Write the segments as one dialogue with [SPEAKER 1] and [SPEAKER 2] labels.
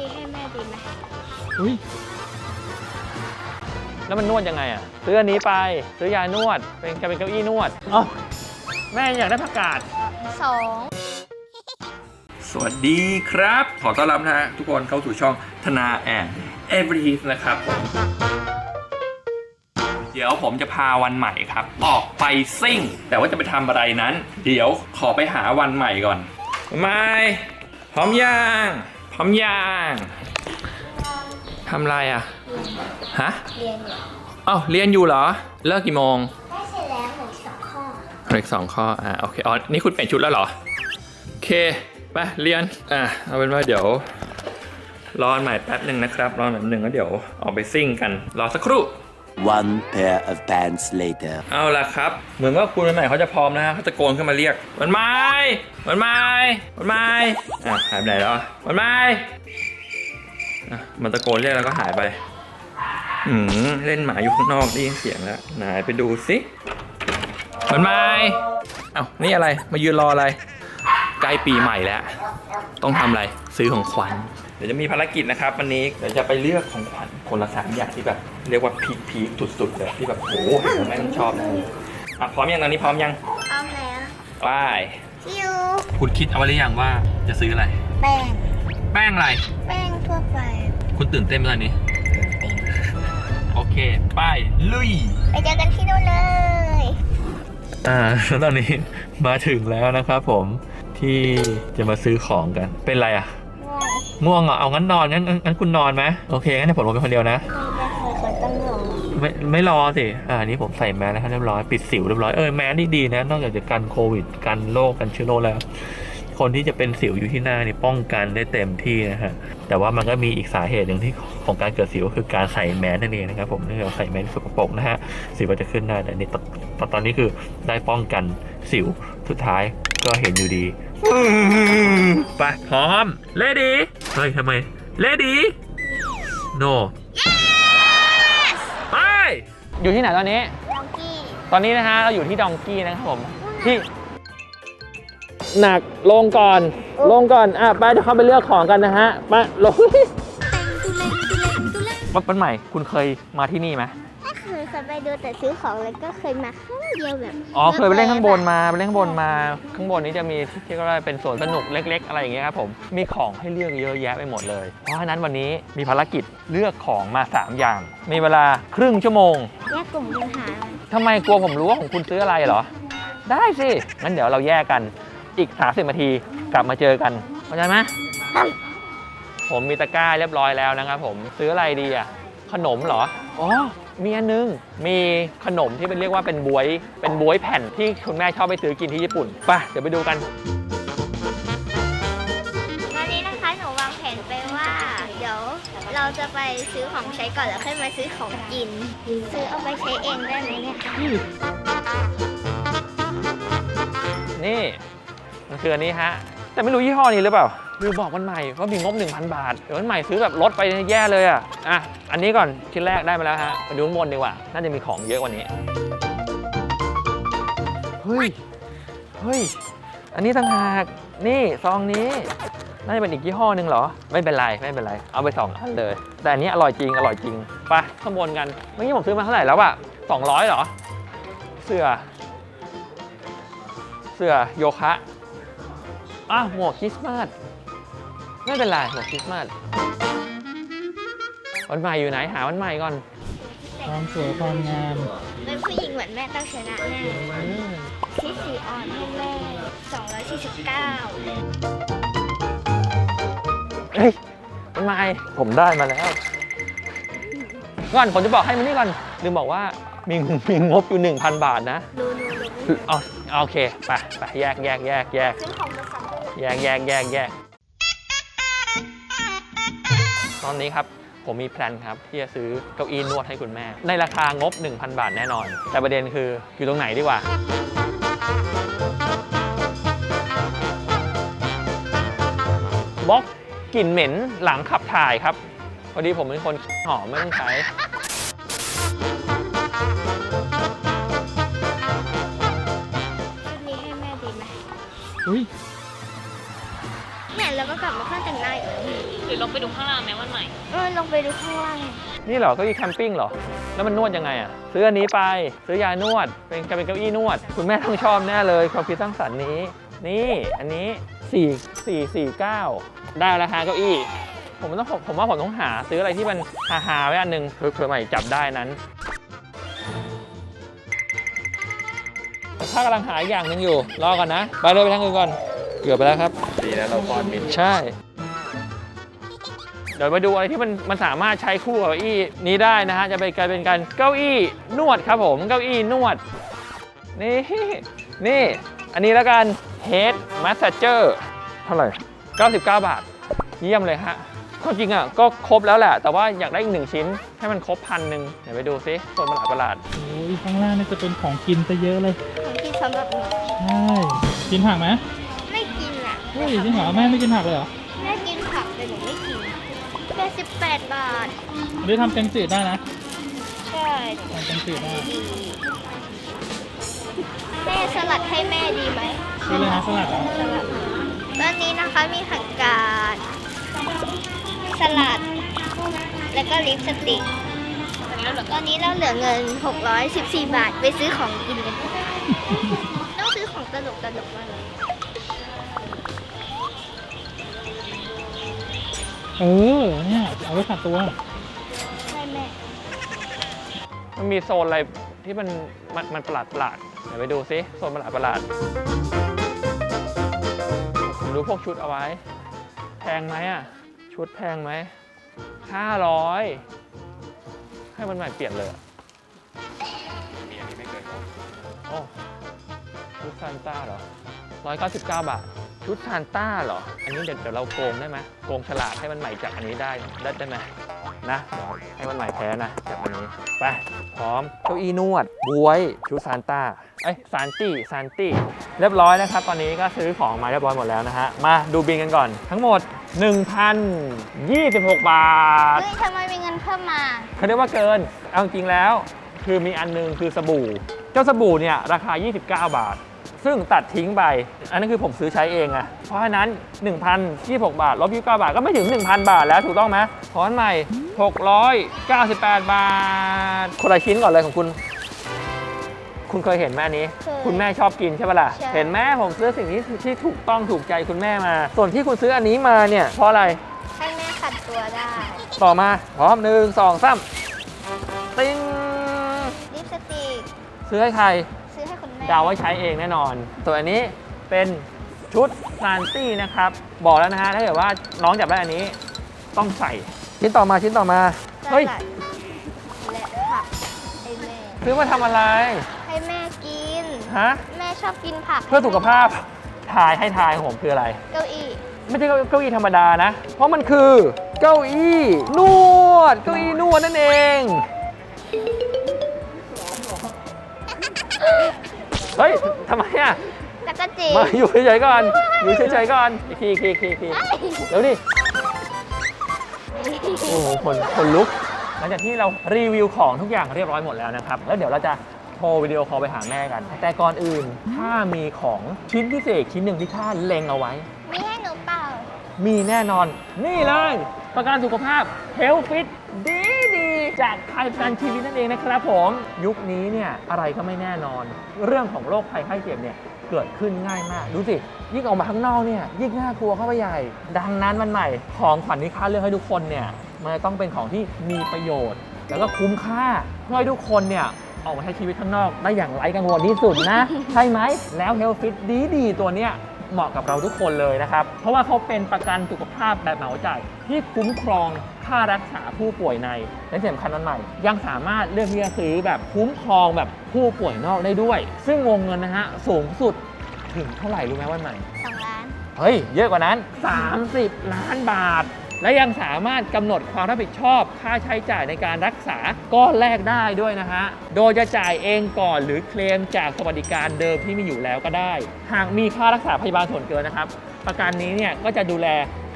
[SPEAKER 1] นี้ให้แม่ดีไหม
[SPEAKER 2] อุ้ยแล้วมันนวดยังไงอะซื้ออันนี้ไปซื้อยานวด เป็นจะเป็นเก้าอี้นวดอ๋อแม่อยากได้ผักกาด
[SPEAKER 1] สอง
[SPEAKER 2] สวัสดีครับ ขอต้อนรับนะฮะทุกคนเข้าสู่ช่องธนาแอนเอเวอร์ทีสนะครับผมเดี๋ยวผมจะพาวันใหม่ครับ ออกไปซิ่ง แต่ว่าจะไปทำอะไรนั้น เดี๋ยวขอไปหาวันใหม่ก่อน ไม่พร้อมยัง พร้อมยังทำอะไรอะ ฮะ
[SPEAKER 1] เรียนอยู่
[SPEAKER 2] อ้าวเรียนอยู่เหรอ เลิกกี่โมง
[SPEAKER 1] ได้เสร็จแล้วเหมือนสองข้อ
[SPEAKER 2] เหลืออกสองข้อ อ่าโอเค อ๋อ นี่คุณเปลี่ยนชุดแล้วเหรอ โอเค ไปเรียน อ่าเอาเป็นว่าเดี๋ยว รอใหม่แป๊บหนึ่งนะครับ รอแป๊บหนึ่งแล้วเดี๋ยวออกไปซิ่งกัน รอสักครู่
[SPEAKER 3] One pair of pants later.
[SPEAKER 2] เอาละครับ เหมือนว่าคุณวันใหม่เขาจะพร้อมนะฮะเขาตะโกนขึ้นมาเรียกวันไม้วันไม้วันไม้อะหายไปไหนแล้วอะวันไม้อะมันตะโกนเรียกแล้วก็หายไปอืมเล่นหมาอยู่ข้างนอกได้ยินเสียงแล้วไหนไปดูสิวันไม้เอ้านี่อะไรมายืนรออะไร ใกล้ปีใหม่แล้ว ต้องทำอะไรซื้อของขวัญเดี๋ยวจะมีภารกิจนะครับวันนี้เดี๋ยวจะไปเลือกของขวัญคนละสามอย่างที่แบบเรียกว่าพีคพีคสุดๆเลยที่แบบโอ้โหเห็นแล้วแม่งชอบนะอะพร้อมยังตอนนี้พร้อมยัง
[SPEAKER 1] เอาแล้ว
[SPEAKER 2] ไป
[SPEAKER 1] คิว
[SPEAKER 2] คุณคิดเอาไว้หรือยังว่าจะซื้ออะไร
[SPEAKER 1] แป้ง
[SPEAKER 2] แป้งอะไร
[SPEAKER 1] แป้งทั่วไป
[SPEAKER 2] คุณตื่นเต้นไหมตอนนี้ โอเค ไปลุย
[SPEAKER 1] ไปเจอกันที่นู่นเลย
[SPEAKER 2] อ่าแล้วตอนนี้มาถึงแล้วนะครับผม ที่จะมาซื้อของกัน เป็นไรอะ ง่วงเหรอเอางั้นนอนงั้นงั้นงั้นคุณนอนไหมโอเคงั้นเดี๋ยวผมลงไปคนเดียวนะ
[SPEAKER 1] ไม่เคยเคยต้องลง
[SPEAKER 2] ไม่ไม่รอสิ อ่านี่ผมใส่แมสนะครับเรียบร้อยปิดสิวเรียบร้อยเออแมสนี่ดีนะ นอกจากจะกันโควิดกันโรคกันเชื้อโรคแล้ว คนที่จะเป็นสิวอยู่ที่หน้านี่ป้องกันได้เต็มที่นะฮะแต่ว่ามันก็มีอีกสาเหตุหนึ่งที่ของการเกิดสิวก็คือการใส่แมสนั่นเองนะครับผมเนื่องจากใส่แมสสกปรกนะฮะสิวก็จะขึ้นได้แต่นี่ตตอนตอนนี้คือได้ป้องกันสิวสุดท้าย ก็เห็นอยู่ดีไปพร้อม เลดี้ เฮ้ยทำไม เลดี้ no ไปอยู่ที่ไหนตอนนี้
[SPEAKER 1] ดองกี้
[SPEAKER 2] ตอนนี้นะฮะ เราอยู่ที่ดองกี้นะครับผม ที่ หนักลงก่อน ลงก่อน อะ ไปเดี๋ยวเข้าไปเลือกของกันนะฮะ ไปลง วัดปันใหม่ คุณเคยมาที่นี่ไหม
[SPEAKER 1] ไม่ เคยเคยไปดูแต่ซื้อของเลยก็เคยมาครั้งเดียวแบบ
[SPEAKER 2] อ๋อเคยไปเล่นข้างบนมาไปเล่นข้างบนมาข้างบนนี้จะมีที่ก็ได้เป็นสวนสนุกเล็ก ๆ อะไรอย่างเงี้ยครับผมมีของให้เลือกเยอะแยะไปหมดเลย เพราะฉะนั้นวันนี้มีภารกิจเลือกของมา 3 อย่าง มีเวลาครึ่งชั่วโมง
[SPEAKER 1] แยกกลุ่มกันหา
[SPEAKER 2] ทำไมกลัวผมรู้ว่าของคุณซื้ออะไรเหรอ ได้สิงั้นเดี๋ยวเราแยกกันอีก30นาทีกลับมาเจอกันเข้าใจไหมผมมีตะกร้าเรียบร้อยแล้วนะครับผมซื้ออะไรดีอะขนมเหรออ๋อ มีอันนึงมีขนมที่เป็นเรียกว่าเป็นบวย เป็นบวยแผ่นที่คุณแม่ชอบไปซื้อกินที่ญี่ปุ่นไปเดี๋ยวไปดูกัน
[SPEAKER 1] วันนี้นะคะหนูวางแผนไปว่า เดี๋ยวเราจะไปซื้อของใช้ก่อนแล้วค่อยมาซื้อของกิน ซื้อเอาไปใช้เองได้ไหมเนี่ย
[SPEAKER 2] นี่มันคืออันนี้ฮะ แต่ไม่รู้ยี่ห้อนี้หรือเปล่า ลืมบอกวันใหม่ว่ามีงบ 1,000 บาท เดี๋ยววันใหม่ซื้อแบบลดไปแย่เลยอะ อะ อันนี้ก่อนชิ้นแรกได้มาแล้วฮะมาดูข้างบนดีกว่า น่าจะมีของเยอะกว่านี้ เฮ้ย เฮ้ย อันนี้ต่างหาก นี่ซองนี้ น่าจะเป็นอีกยี่ห้อหนึ่งเหรอ ไม่เป็นไร ไม่เป็นไร เอาไปสองอันเลย แต่อันนี้อร่อยจริง อร่อยจริง ไปข้างบนกัน เมื่อกี้ผมซื้อมาเท่าไหร่แล้วอะ200เหรอ เสื้อ เสื้อโยคะอ้าหมวกคริสต์มาส ไม่เป็นไรหมวกคริสต์มาสวันใหม่อยู่ไหนหาวันใหม่ก่อน
[SPEAKER 4] ความสวยความงาม
[SPEAKER 1] เป็นผู้หญิงเหมือนแม่ต้องชนะแน่ที่สีอ่อนให้แม่249
[SPEAKER 2] เฮ้ยวันใหม่ผมได้มาแล้วก่อนผมจะบอกให้มันนี่ก่อนลืมบอกว่ามีมีงบอยู่ 1,000 บาทนะ
[SPEAKER 1] ดูดูดู
[SPEAKER 2] เอาเอาโอเคไปไปแยกแยกแยกแยก
[SPEAKER 1] ซื้อของมาสองคน
[SPEAKER 2] แยกแยกแยกแยก ตอนนี้ครับผมมีแพลนครับที่จะซื้อเก้าอี้นวดให้คุณแม่ ในราคางบ 1,000 บาทแน่นอน แต่ประเด็นคืออยู่ตรงไหนดีกว่า บล็อกกลิ่นเหม็นหลังขับถ่ายครับ พอดีผมเป็นคนหอมไม่ต้องใช้
[SPEAKER 1] ชุดนี้ให้แม่ดีไหม
[SPEAKER 2] อุ้ย
[SPEAKER 1] เนี่ยเราก็กลับมาเครื่องแต่งหน้าอีกแล้ว
[SPEAKER 5] หรือลงไปดูข้างล่างไหมวันใหม่
[SPEAKER 1] เออลงไปดูข้างล่าง
[SPEAKER 2] นี่เหรอเก้าอี้แคมปิ้งเหรอ แล้วมันนวดยังไงอะ ซื้ออันนี้ไป ซื้อยานวด เป็นกลายเป็นเก้าอี้นวด คุณแม่ต้องชอบแน่เลยความคิดสร้างสรรค์นี้ นี่อันนี้4 4 4 9 ได้แล้วฮะเก้าอี้ ผมต้องผมว่าผมต้องหาซื้ออะไรที่มันฮาฮาๆไว้อันหนึงเผื่อใหม่จับได้นั้นถ้ากำลังหาอีกอย่างหนึ่งอยู่ รอก่อนนะ ไปเลยไปทางอื่นก่อน เกือบไปแล้วครับ ดีนะเราป้อนมินใช่ เดี๋ยวมาดูอะไรที่มันมันสามารถใช้คู่กับเก้าอี้นี้ได้นะฮะ จะเป็นกลายเป็นการเก้าอี้นวดครับผม เก้าอี้นวด นี่ นี่ อันนี้แล้วกัน Head Massager เท่าไหร่ 99 บาท เยี่ยมเลยฮะความจริงอะก็ครบแล้วแหละ แต่ว่าอยากได้อีกหนึ่งชิ้น ให้มันครบพันหนึ่งเดี๋ยวไปดูซิส่วนประหลาดประหลาด
[SPEAKER 4] โอ้ยข้างล่างนี่จะเป็นของกินซะเยอะเลย
[SPEAKER 1] ของที่สำหรับหนู
[SPEAKER 4] ใช่กินผักไหม
[SPEAKER 1] ไม่กินอะ
[SPEAKER 4] เฮ้ยจริงเหรอแม่ไม่กินผักเลยเหรอ
[SPEAKER 1] แม่กินผักแต่หนูไม่กินแค่18บาท
[SPEAKER 4] หรือทำแกงจืดได้นะ
[SPEAKER 1] ใช่
[SPEAKER 4] ทำแกงจืดได้
[SPEAKER 1] ดีแม่สลัดให้แม่ดีไหม
[SPEAKER 4] ซื้อเลยนะสลัดเหรอ
[SPEAKER 1] สลัดตอนนี้นะคะมีผักกาดสลัด แล้วก็ลิปสติกตอนนี้เราเหลือเงิน 614 บาท ไปซื้อของกินกันดีกว่าต้องซื้อของตลกตลกๆมาเลย
[SPEAKER 4] เออเนี่ยเอาไว้ขัดตัว
[SPEAKER 1] ให้แม่
[SPEAKER 2] มันมีโซนอะไรที่มันมันมันประหลาดประหลาดเดี๋ยวไปดูซิโซนประหลาดประหลาดผมดูพวกชุดเอาไว้ แพงไหมอะ ชุดแพงไหมห้าร้อยให้มันใหม่เปลี่ยนเลยอะมีอันนี้ไม่เกินโอ้ชุดซานต้าเหรอร้อยเก้าสิบเก้าบาท ชุดซานต้าเหรอ อันนี้เดี๋ยวเดี๋ยวเราโกงได้ไหมโกงฉลากให้มันใหม่จากอันนี้ได้ได้ได้ไหมนะเดี๋ยวให้มันใหม่แพ้นะจากวันนี้ ไป พร้อม เก้าอี้นวดบวยชุดซานต้า เอ้ยซานตี้ซานตี้ เรียบร้อยนะครับ ตอนนี้ก็ซื้อของมาเรียบร้อยหมดแล้วนะฮะ มาดูบินกันก่อน ทั้งหมด 1,026 บาท
[SPEAKER 1] เฮ้ยทำไมมีเงินเพิ่มมา
[SPEAKER 2] เขาเรียกว่าเกิน เอาจริงๆแล้ว คือมีอันหนึงคือสบู่ เจ้าสบู่เนี่ยราคา 29 บาท ซึ่งตัดทิ้งไป อันนั้นคือผมซื้อใช้เองอะเพราะฉะนั้น 1,026 บาทลบ29 บาทก็ไม่ถึง 1,000 บาทแล้วถูกต้องไหมถอนใหม่ 698 บาท คนละชิ้นก่อนเลยของคุณ คุณเคยเห็นไหมอันนี้
[SPEAKER 1] เคย
[SPEAKER 2] คุณแม่ชอบกินใช่ปะล่ะ
[SPEAKER 1] ใช่
[SPEAKER 2] เห็นไหมผมซื้อสิ่งที่ที่ถูกต้องถูกใจคุณแม่มา ส่วนที่คุณซื้ออันนี้มาเนี่ยเพราะอะไร
[SPEAKER 1] ให้แม่ขัดตัวได้
[SPEAKER 2] ต่อมาพร้อมหนึ่งสองสามติ้ง
[SPEAKER 1] ลิปสติก
[SPEAKER 2] ซื้อให้ใคร
[SPEAKER 1] ซื้อให้คุณแม่
[SPEAKER 2] เดาวไว้ใช้เองแน่นอน ส่วนอันนี้เป็นชุดซานตี้นะครับ บอกแล้วนะฮะถ้าเกิดว่าน้องจับได้อันนี้ต้องใส่ ชิ้นต่อมาชิ้นต่อมา
[SPEAKER 1] ส
[SPEAKER 2] เฮ้ย
[SPEAKER 1] ลัดและผักให้แม่
[SPEAKER 2] ซื้อมาทำอะไร
[SPEAKER 1] ให้แม่กิน
[SPEAKER 2] ฮะ
[SPEAKER 1] แม่ชอบกินผัก
[SPEAKER 2] เพื่อสุขภาพทายให้ทายของผมคืออะไร
[SPEAKER 1] เก้าอี้
[SPEAKER 2] ไม่ใช่เก้าอี้ธรรมดานะ เพราะมันคือเก้าอี้นวด เก้าอี้นวดนั่นเอง เฮ้ยทำไมอะ
[SPEAKER 1] แล้วก็จี
[SPEAKER 2] มาอยู่เฉยๆก่อนอยู่เฉยๆก่อนอีกทีอีกทีอีกทีอีกทีเดี๋ยวดิโอ้โหคนคนลุกหลังจากที่เรารีวิวของทุกอย่างเรียบร้อยหมดแล้วนะครับ แล้วเดี๋ยวเราจะโทรวิดีโอคอลไปหาแม่กัน แต่ก่อนอื่นถ้ามีของชิ้นพิเศษชิ้นหนึ่งที่ข้าเล็งเอาไว้
[SPEAKER 1] มีให้หนูเปล่า
[SPEAKER 2] มีแน่นอน นี่เลย ประกันสุขภาพ Health Fit ดีดีๆ จากไทยประกันชีวิตนั่นเองนะครับผมยุคนี้เนี่ยอะไรก็ไม่แน่นอน เรื่องของโรคภัยไข้เจ็บเนี่ยเกิดขึ้นง่ายมาก ดูสิ ยิ่งออกมาข้างนอกเนี่ยยิ่งน่ากลัวเข้าไปใหญ่ ดังนั้นมันใหม่ ของขวัญที่ค้าเลือกให้ทุกคนเนี่ยมันจะต้องเป็นของที่มีประโยชน์ แล้วก็คุ้มค่าเพื่อให้ทุกคนเนี่ยออกมาใช้ชีวิตข้างนอกได้อย่างไร้กังวลที่สุดนะ ใช่ไหม แล้ว Health Fit ดีดีๆตัวเนี้ยเหมาะกับเราทุกคนเลยนะครับ เพราะว่าเขาเป็นประกันสุขภาพแบบเหมาจ่ายที่คุ้มครอง ค่ารักษาผู้ป่วยในและที่สำคัญนั้นใหม่ ยังสามารถเลือกที่จะซื้อแบบคุ้มครองแบบผู้ป่วยนอกได้ด้วย ซึ่งวงเงินนะฮะสูงสุดถึงเท่าไหร่รู้ไหมวันใหม่
[SPEAKER 1] สองล้าน
[SPEAKER 2] เฮ้ย เยอะกว่านั้น 30 ล้านบาท และยังสามารถกำหนดความรับผิดชอบค่าใช้จ่ายในการรักษาก้อนแรกได้ด้วยนะฮะ โดยจะจ่ายเองก่อนหรือเคลมจากสวัสดิการเดิมที่มีอยู่แล้วก็ได้ หากมีค่ารักษาพยาบาลส่วนเกินนะครับ ประกันนี้เนี่ยก็จะดูแล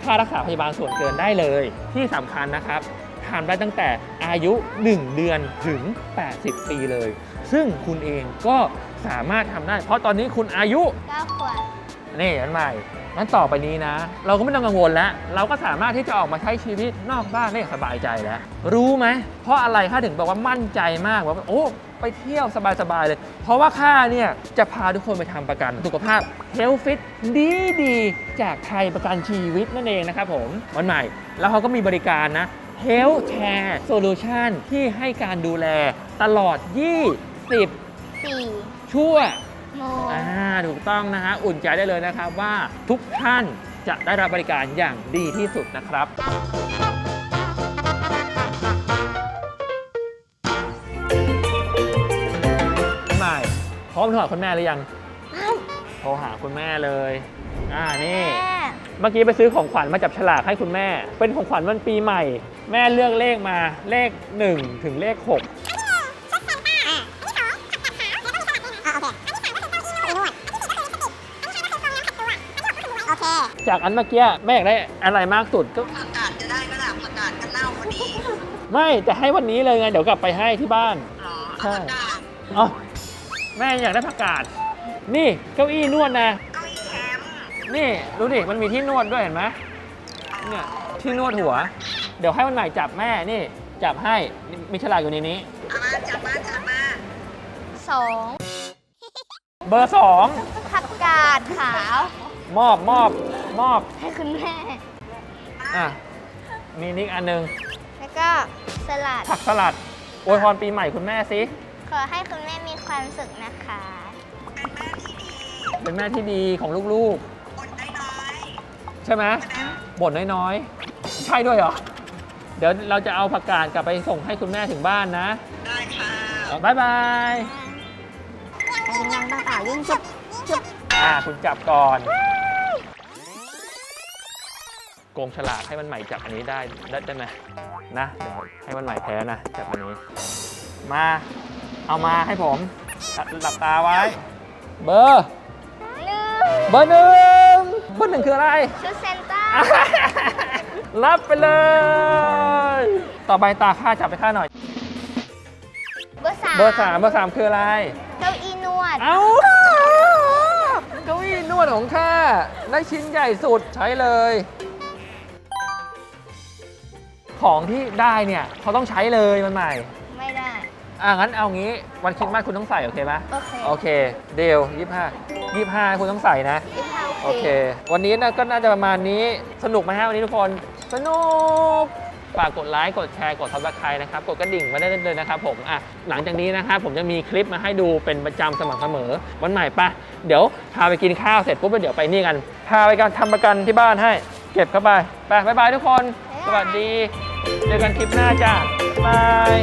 [SPEAKER 2] ค่ารักษาพยาบาลส่วนเกินได้เลย ที่สำคัญนะครับทำได้ตั้งแต่อายุ 1 เดือนถึง 80 ปีเลย ซึ่งคุณเองก็สามารถทำได้ เพราะตอนนี้คุณอายุ
[SPEAKER 1] เก้าขวด
[SPEAKER 2] นี่อันใหม่งั้นต่อไปนี้นะ เราก็ไม่ต้องกังวลแล้ว เราก็สามารถที่จะออกมาใช้ชีวิตนอกบ้านได้อย่างสบายใจแล้ว รู้ไหม เพราะอะไรข้าถึงบอกว่ามั่นใจมากว่าโอ้ ไปเที่ยวสบาย ๆ เลย เพราะว่าข้าเนี่ย จะพาทุกคนไปทำประกันสุขภาพ Health Fit ดีดีๆจากไทยประกันชีวิตนั่นเองนะครับผม วันใหม่ แล้วเขาก็มีบริการนะ Health Care Solution ที่ให้การดูแลตลอด20
[SPEAKER 1] สี่
[SPEAKER 2] ชั่ว
[SPEAKER 1] โมง
[SPEAKER 2] อ่าถูกต้องนะฮะ อุ่นใจได้เลยนะครับว่าทุกท่านจะได้รับบริการอย่างดีที่สุดนะครับ พร้อมโทรหาคุณแม่หรือยัง โทรหาคุณแม่เลย อ่านี่
[SPEAKER 1] แม่
[SPEAKER 2] เมื่อกี้ไปซื้อของขวัญมาจับฉลากให้คุณแม่ เป็นของขวัญวันปีใหม่ แม่เลือกเลขมาเลข 1 ถึงเลข 6 จากอันเมื่อกี้แม่อยากได้อะไรมากสุดก็
[SPEAKER 5] ผักกาดจะได้ไหมล่ะผักกาดกันเน่าพอดี
[SPEAKER 2] ไม่จะให้วันนี้เลยไงเดี๋ยวกลับไปให้ที่บ้าน
[SPEAKER 5] หรอ
[SPEAKER 2] ใช่
[SPEAKER 5] เอาผักกาด
[SPEAKER 2] อ๋อ แม่อยากได้ผักกาด นี่เก้าอี้นวดนะ
[SPEAKER 5] เก้าอี้แคมป์
[SPEAKER 2] นี่ดูดิ มันมีที่นวดด้วยเห็นไหมเนี่ยที่นวดหัว เดี๋ยวให้มันใหม่จับแม่นี่ จับให้นี่มีฉลากอยู่ในนี้
[SPEAKER 5] เอามาจับมาจับมา
[SPEAKER 1] สอง
[SPEAKER 2] เบอร์สอง
[SPEAKER 1] ผักกาดขาว
[SPEAKER 2] มอบมอบมอบ
[SPEAKER 1] ให้คุณแม่
[SPEAKER 2] อะมีนิกอันหนึง
[SPEAKER 1] แล้วก็สลัด
[SPEAKER 2] ผักสลัดอวยพรปีใหม่คุณแม่สิ
[SPEAKER 1] ขอให้คุณแม่มีความสุขนะคะ
[SPEAKER 5] เป็นแม่ที่ดี
[SPEAKER 2] เป็นแม่ที่ดีของลูก
[SPEAKER 5] อดได้น้อย
[SPEAKER 2] ๆ ใช่ไหมบ่นน้อยๆ ใช่ด้วยเหรอ เดี๋ยวเราจะเอาผักกาดกลับไปส่งให้คุณแม่ถึงบ้านนะ
[SPEAKER 5] ได้ค่ะ
[SPEAKER 2] บายบาย
[SPEAKER 1] ยิงยังบ้าเปล่ายิงจุบจุบ
[SPEAKER 2] อ่าคุณจับก่อนโกงฉลากให้มันใหม่จับอันนี้ได้ได้ได้ไหมนะเดี๋ยวให้มันใหม่แพ้นะจับอันนี้ มา เอามาให้ผมหลับตาไว้ เบอร์
[SPEAKER 1] หนึ่ง
[SPEAKER 2] เบอร์หนึ่งเบอร์หนึ่งคืออะไร
[SPEAKER 1] ชุดเซนต้า
[SPEAKER 2] รับไปเลย ต่อไปตาข้าจับไปข้าหน่อย
[SPEAKER 1] เบอร์สาม
[SPEAKER 2] เบอร์สามเบอร์สามคืออะไร
[SPEAKER 1] เก้าอี้นวด
[SPEAKER 2] เอ้าเก้าอี้นวดของข้าได้ชิ้นใหญ่สุดใช้เลย ของที่ได้เนี่ยเขาต้องใช้เลยมันใหม่
[SPEAKER 1] ไม่ได้
[SPEAKER 2] อะงั้นเอางี้วันคริดมาสคุณต้องใส่โอเคไหม
[SPEAKER 1] โอเค
[SPEAKER 2] โอเค เดยวยี่ห้ายี่ห้าคุณต้องใส่นะ
[SPEAKER 1] ยี่สิบห้า
[SPEAKER 2] โอเค วันนี้นะก็น่าจะประมาณนี้สนุกไหมฮะวันนี้ทุกคน สนุก ฝากกดไลค์กดแชร์กดซับสไครต์นะครับ กดกระดิ่งมาได้เลยนะครับผมอะหลังจากนี้นะครับผมจะมีคลิปมาให้ดูเป็นประจำสม่ำเสมอ วันใหม่ปะเดี๋ยวพาไปกินข้าวเสร็จปุ๊บแล้วเดี๋ยวไปนี่กัน พาไปการทำประกันที่บ้านให้ เก็บเข้าไปไปบ๊ายบายทุกคน สวัสดี เจอกันคลิปหน้าจ้าบาย